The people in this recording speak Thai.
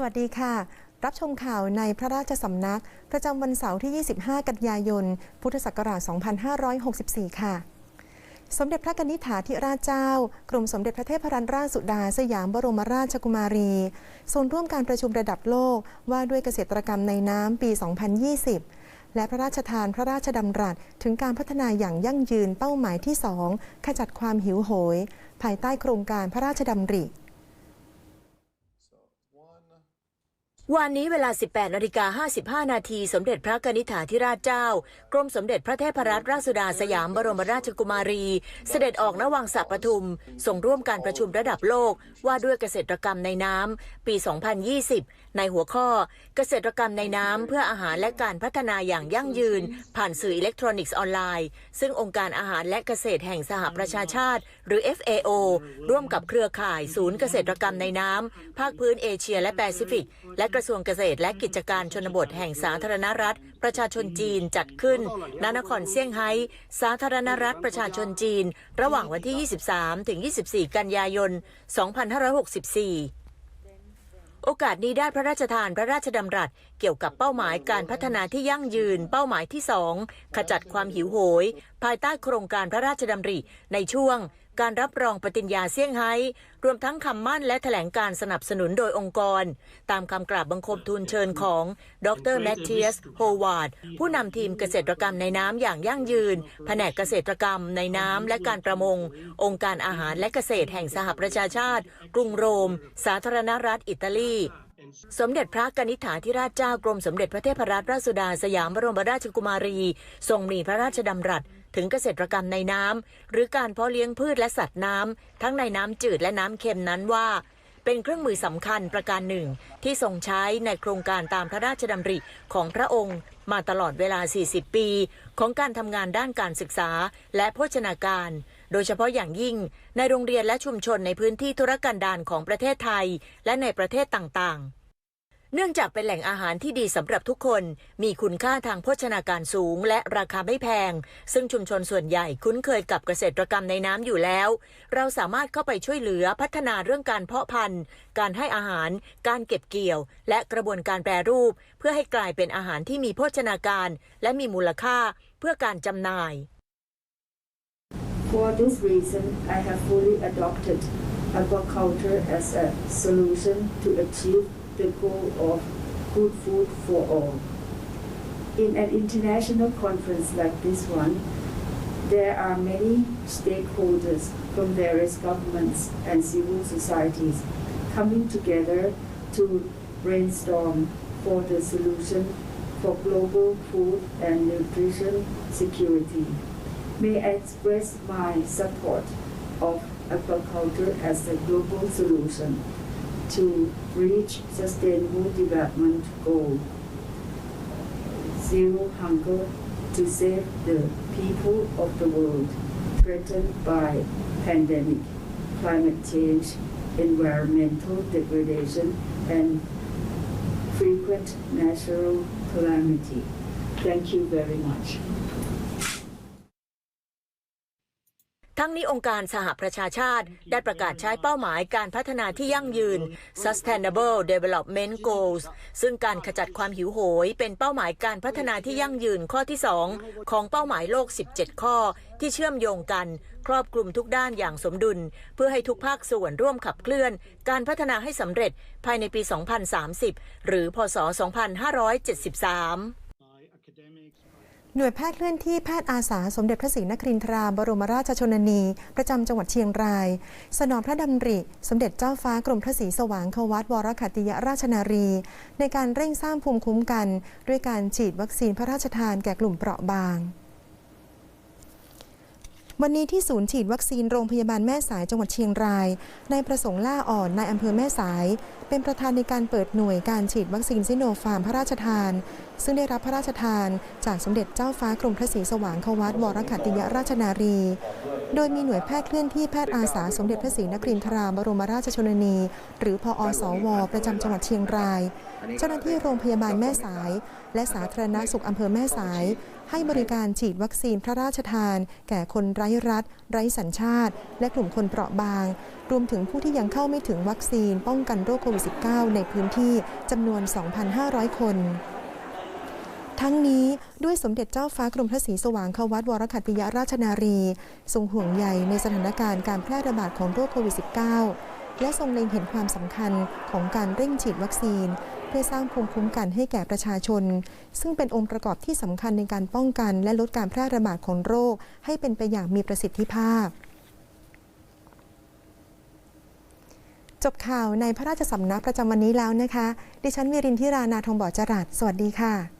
สวัสดีค่ะ รับชมข่าวในพระราชสำนัก ประจำวันเสาร์ที่ 25 กันยายน พุทธศักราช 2564 ค่ะ สมเด็จพระกนิษฐาธิราชเจ้า กรมสมเด็จพระเทพรัตนราชสุดาสยามบรมราชกุมารีทรงร่วมการประชุมระดับโลกว่าด้วยเกษตรกรรมในน้ำปี 2020 และพระราชทานพระราชดำรัสถึงการพัฒนาอย่างยั่งยืนเป้าหมายที่ 2 ขจัดความหิวโหย ภายใต้โครงการพระราชดำริ วันนี้เวลา 18นาฬิกา55 นาที สมเด็จพระกนิษฐาธิราชเจ้า กรมสมเด็จพระเทพรัตนราชสุดาสยามบรมราชกุมารี เสด็จออกนวังสัปทุม ส่งร่วมการประชุมระดับโลก ว่าด้วยเกษตรกรรมในน้ำ ปี 2020 ในหัวข้อ เกษตรกรรมในน้ำ เพื่ออาหารและการพัฒนาอย่างยั่งยืน ผ่านสื่ออิเล็กทรอนิกส์ออนไลน์ ซึ่งองค์การอาหารและเกษตรแห่งสหประชาชาติ หรือ FAO ร่วมกับเครือข่ายศูนย์เกษตรกรรมในน้ำภาคพื้นเอเชีย และแปซิฟิก และระทรวงเกษตรและกิจการชนบทแห่งสาธารณรัฐ ประชาชนจีนจัดขึ้นณนครเซี่ยงไฮ้ สาธารณรัฐประชาชนจีน ระหว่างวันที่ 23 ถึง 24 กันยายน 2564โอกาสนี้ได้พระราชทานพระราชดำรัสเกี่ยวกับเป้าหมายการพัฒนาที่ยั่งยืน เป้าหมายที่2ขจัดความหิวโหยภายใต้โครงการพระราชดำริ ในช่วง การรับรองปฏิญญาเซี่ยงไฮ้รวมทั้งคำมั่นและแถลงการสนับสนุนโดยองค์กร ตามคำกราบบังคมทูลเชิญของ ดรแมทเทียส โฮวาร์ด ผู้นำทีมเกษตรกรรมในน้ำอย่างยั่งยืน แผนกเกษตรกรรมในน้ำและการประมง องค์การอาหารและเกษตรแห่งสหประชาชาติ กรุงโรม สาธารณรัฐอิตาลีสมเด็จพระกนิษฐาธิราชเจ้ากรมสมเด็จพระเทพรัตนราชสุดาสยามบรมราชกุมารี ทรงมีพระราชดำรัส ถึงเกษตรกรรมในน้ำหรือการเพาะเลี้ยงพืชและสัตว์น้ำทั้งในน้ำจืดและน้ำเค็มนั้นว่า เป็นเครื่องมือสำคัญประการหนึ่ง ที่ทรงใช้ในโครงการตามพระราชดำริของพระองค์ มาตลอดเวลา 40 ปี ของการทำงานด้านการศึกษาและโภชนาการ โดยเฉพาะอย่างยิ่ง ในโรงเรียนและชุมชนในพื้นที่ธุรกันดารของประเทศไทย และในประเทศต่างๆ เนื่องจากเป็นแหล่งอาหารที่ดีสำหรับทุกคน มีคุณค่าทางโภชนาการสูง และราคาไม่แพง ซึ่งชุมชนส่วนใหญ่คุ้นเคยกับเกษตรกรรมในน้ำอยู่แล้ว เราสามารถเข้าไปช่วยเหลือพัฒนาเรื่องการเพาะพันธุ์ การให้อาหาร การเก็บเกี่ยว และกระบวนการแปรรูป เพื่อให้กลายเป็นอาหารที่มีโภชนาการ และมีมูลค่าเพื่อการจำหน่าย For this reason, I have fully adopted aquaculture as a solution to achieve the goal of good food for all. In an international conference like this one, there are many stakeholders from various governments and civil societies coming together to brainstorm for the solution for global food and nutrition security. May I express my support of aquaculture as a global solution to reach sustainable development goal. Zero hunger to save the people of the world threatened by pandemic, climate change, environmental degradation, and frequent natural calamity. Thank you very much. ทั้งนี้องค์การสหประชาชาติ ได้ประกาศใช้เป้าหมายการพัฒนาที่ยั่งยืน Sustainable Development Goals ซึ่งการขจัดความหิวโหย เป็นเป้าหมายการพัฒนาที่ยั่งยืนข้อที่ 2 ของเป้าหมายโลก 17 ข้อ ที่เชื่อมโยงกัน ครอบคลุมทุกด้านอย่างสมดุล เพื่อให้ทุกภาคส่วนร่วมขับเคลื่อน การพัฒนาให้สำเร็จภายในปี 2030 หรือพศ 2573 หน่วยแพทย์เคลื่อนที่แพทย์อาสาสมเด็จพระศรีนครินทราบรมราชชนนี ประจำจังหวัดเชียงราย สนองพระดำริ สมเด็จเจ้าฟ้ากรมพระศรีสว่างควัตวรขัตติยราชนารี ในการเร่งสร้างภูมิคุ้มกัน ด้วยการฉีดวัคซีนพระราชทานแก่กลุ่มเปราะบางวันนี้ที่ศูนย์ฉีดวัคซีนโรงพยาบาลแม่สายจังหวัดเชียงรายนายประสงค์ล่าอ่อนนายอำเภอแม่สาย เป็นประธานในการเปิดหน่วยการฉีดวัคซีนซิโนฟาร์มพระราชทาน ซึ่งได้รับพระราชทานจากสมเด็จเจ้าฟ้ากรมพระศรีสว่างควัตวรคัตติยราชนารี โดยมีหน่วยแพทย์เคลื่อนที่แพทย์อาสาสมเด็จพระศรีนครินทราบรมราชชนนี หรือพอสว ประจำจังหวัดเชียงราย เจ้าหน้าที่โรงพยาบาลแม่สาย และสาธารณสุขอำเภอแม่สาย ให้บริการฉีดวัคซีนพระราชทาน แก่คนไร้รัฐ ไร้สัญชาติ และกลุ่มคนเปราะบาง รวมถึงผู้ที่ยังเข้าไม่ถึงวัคซีนป้องกันโรคโควิด -19 ในพื้นที่จำนวน 2,500 คนทั้งนี้ด้วยสมเด็จเจ้าฟ้ากรมพระศรีสว่างควัตวรคัตติยราชนารี ทรงห่วงใยในสถานการณ์การแพร่ระบาดของโรคโควิด -19 และทรงเล็งเห็นความสำคัญของการเร่งฉีดวัคซีน เพื่อสร้างภูมิคุ้มกันให้แก่ประชาชน ซึ่งเป็นองค์ประกอบที่สำคัญในการป้องกัน และลดการแพร่ระบาดของโรค ให้เป็นไปอย่างมีประสิทธิภาพ จบข่าวในพระราชสำนักประจำวันนี้แล้วนะคะ ดิฉันวิรินทิรานาทองบอจรัสสวัสดีค่ะ